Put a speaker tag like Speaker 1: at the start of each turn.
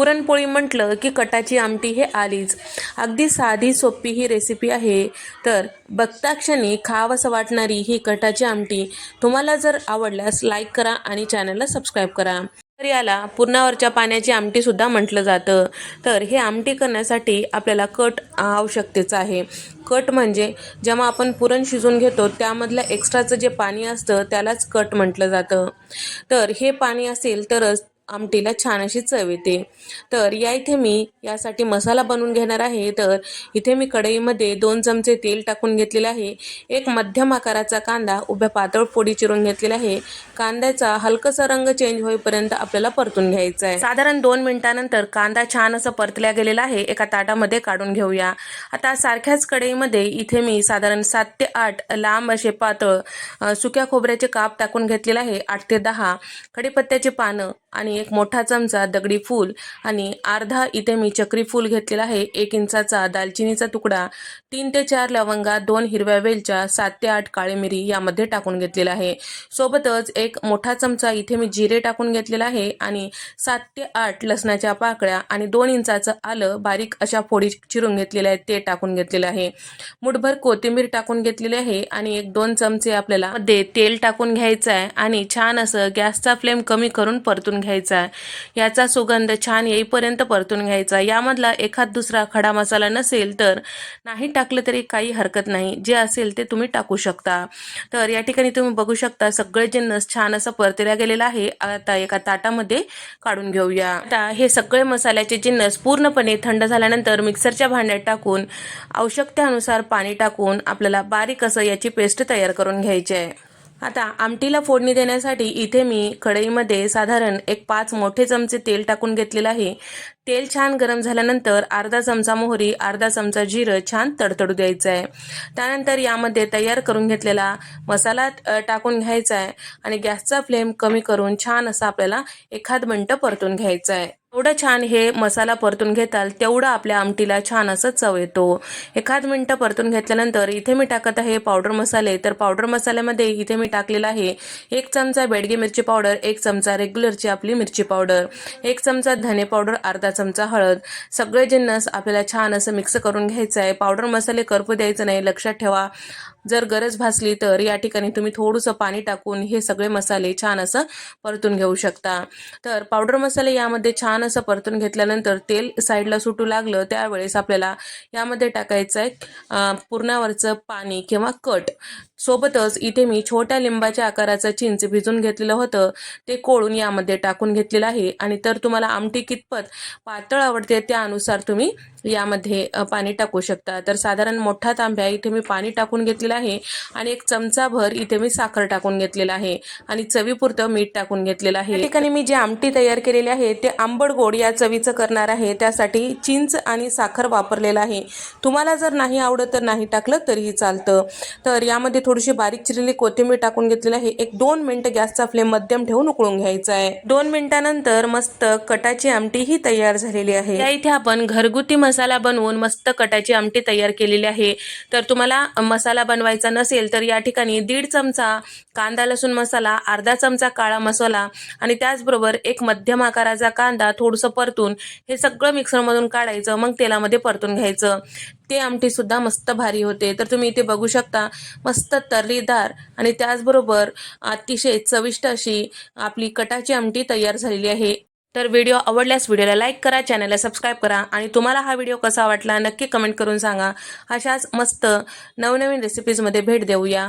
Speaker 1: पुरणपोळी म्हटलं की कटाची आमटी हे आलीच. अगदी साधी सोपी ही रेसिपी आहे. तर बघताक्षणी खावंसं वाटणारी ही कटाची आमटी तुम्हाला जर आवडल्यास लाईक करा आणि चॅनलला सबस्क्राईब करा. तर याला पुरणावरच्या पाण्याची आमटीसुद्धा म्हटलं जातं. तर हे आमटी करण्यासाठी आपल्याला कट आवश्यकतेचं आहे. कट म्हणजे जेव्हा आपण पुरण शिजून घेतो त्यामधलं एक्स्ट्राचं जे पाणी असतं त्यालाच कट म्हटलं जातं. तर हे पाणी असेल तरच आमटीला छान अशी चव येते. तर या इथे मी यासाठी मसाला बनवून घेणार आहे. तर इथे मी कढईमध्ये दोन चमचे तेल टाकून घेतलेले आहे. एक मध्यम आकाराचा कांदा उभ्या पातळ फोडी चिरून घेतलेला आहे. कांद्याचा हलकसा रंग चेंज होईपर्यंत आपल्याला परतून घ्यायचा आहे. साधारण दोन मिनिटानंतर कांदा छान असं परतल्या गेलेला आहे. एका ताटामध्ये काढून घेऊया. आता सारख्याच कढईमध्ये इथे मी साधारण सात ते आठ लांब असे पातळ सुक्या खोबऱ्याचे काप टाकून घेतलेले आहे. आठ ते दहा. कडीपत्त्याचे पानं आणि एक मोठा चमचा दगडी फूल आणि अर्धा इथे मी चक्री फूल घेतलेला आहे. एक इंचाचा दालचिनीचा तुकडा तीन ते चार लवंगा दोन हिरव्या वेलच्या सात ते आठ काळी मिरी यामध्ये टाकून घेतलेला आहे. सोबतच एक मोठा चमचा इथे मी जिरे टाकून घेतलेला आहे आणि सात ते आठ लसणाच्या पाकळ्या आणि दोन इंचाचं आलं बारीक अशा फोडी चिरून घेतलेल्या आहेत. ते टाकून घेतलेलं आहे. मुठभर कोथिंबीर टाकून घेतलेली आहे आणि एक दोन चमचे आपल्याला मध्ये तेल टाकून घ्यायचं आहे आणि छान असं गॅसचा फ्लेम कमी करून परतून घ्यायचं घ्यायचा याचा सुगंध छान येईपर्यंत परतून घ्यायचा यामधला एखाद दुसरा खडा मसाला नसेल तर नाही टाकलं तरी काही हरकत नाही. जे असेल ते तुम्ही टाकू शकता. तर या ठिकाणी तुम्ही बघू शकता सगळे जिन्नस छान असं परतल्या गेलेलं आहे. आता एका ताटामध्ये काढून घेऊया. आता हे सगळे मसाल्याचे जिन्नस पूर्णपणे थंड झाल्यानंतर मिक्सरच्या भांड्यात टाकून आवश्यकतेनुसार पाणी टाकून आपल्याला बारीक असं याची पेस्ट तयार करून घ्यायची आहे. आता आमटीला फोडणी देण्यासाठी इथे मी कढईमध्ये साधारण एक पाच मोठे चमचे तेल टाकून घेतलेलं आहे. तेल छान गरम झाल्यानंतर अर्धा चमचा मोहरी अर्धा चमचा जिरं छान तडतडू द्यायचं आहे त्यानंतर यामध्ये तयार करून घेतलेला मसाला टाकून घ्यायचा आहे आणि गॅसचा फ्लेम कमी करून छान असा आपल्याला एखाद मिनटं परतून घ्यायचं आहे एवढं छान हे मसाला परतून घेताल तेवढं आपल्या आमटीला छान असं चव येतो. एखाद मिनटं परतून घेतल्यानंतर इथे मी टाकत आहे पावडर मसाले. तर पावडर मसाल्यामध्ये इथे मी टाकलेला आहे एक चमचा बेडगी मिरची पावडर एक चमचा रेग्युलरची आपली मिरची पावडर एक चमचा धने पावडर अर्धा चमचा हळद. सगळे जिन्नस आपल्याला छान असं मिक्स करून घ्यायचं आहे. पावडर मसाले करपू द्यायचं नाही. लक्षात ठेवा. जर गरज भासली तर या ठिकाणी तुम्ही थोडंसं पाणी टाकून हे सगळे मसाले छान असं परतून घेऊ शकता. तर पावडर मसाले यामध्ये छान असं परतून घेतल्यानंतर तेल साईडला सुटू लागलं त्यावेळेस आपल्याला यामध्ये टाकायचं आहे पूर्णावरचं पुरणावरचं पाणी किंवा कट. सोबतच इथे मी छोट्या लिंबाच्या आकाराचं चिंच भिजून घेतलेलं होतं. ते कोळून यामध्ये टाकून घेतलेलं आहे. आणि तर तुम्हाला आमटी कितपत पातळ आवडते त्यानुसार तुम्ही यामध्ये पाणी टाकू शकता. तर साधारण मोठा तांब्या इथे मी पाणी टाकून घेतलेलं आहे आणि एक चमचाभर इथे मी साखर टाकून घेतलेला आहे आणि चवीपुरतं मीठ टाकून घेतलेलं आहे. ठिकाणी मी जे आमटी तयार केलेली आहे ते आंबट गोड या चवीचं करणार आहे. त्यासाठी चिंच आणि साखर वापरलेलं आहे. तुम्हाला जर नाही आवडत तर नाही टाकलं तरीही चालतं. तर यामध्ये थोडीशी बारीक चिरलेली कोथिंबीर टाकून घेतलेली आहे. एक दोन मिनटं गॅसचा फ्लेम मध्यम ठेवून उकळून घ्यायचा आहे. दोन मिनिटानंतर मस्त कटाची आमटी ही तयार झालेली आहे. या इथे आपण घरगुती मसाला बनवून मस्त कटाची आमटी तयार केलेली आहे. तर तुम्हाला मसाला बनवायचा नसेल तर या ठिकाणी दीड चमचा कांदा लसूण मसाला अर्धा चमचा काळा मसाला आणि त्याचबरोबर एक मध्यम आकाराचा कांदा थोडंसं परतून हे सगळं मिक्सरमधून काढायचं मग तेलामध्ये परतून घ्यायचं. ते आमटी सुद्धा मस्त भारी होते. तर तुम्ही इथे बघू शकता मस्त तर्रीदार आणि त्याचबरोबर अतिशय चविष्ट अशी आपली कटाची आमटी तयार झालेली आहे. तर व्हिडिओ आवडल्यास व्हिडिओला लाईक करा चॅनलला सबस्क्राईब करा आणि तुम्हाला हा व्हिडिओ कसा वाटला नक्की कमेंट करून सांगा. अशाच मस्त नवनवीन रेसिपीजमध्ये भेट देऊया.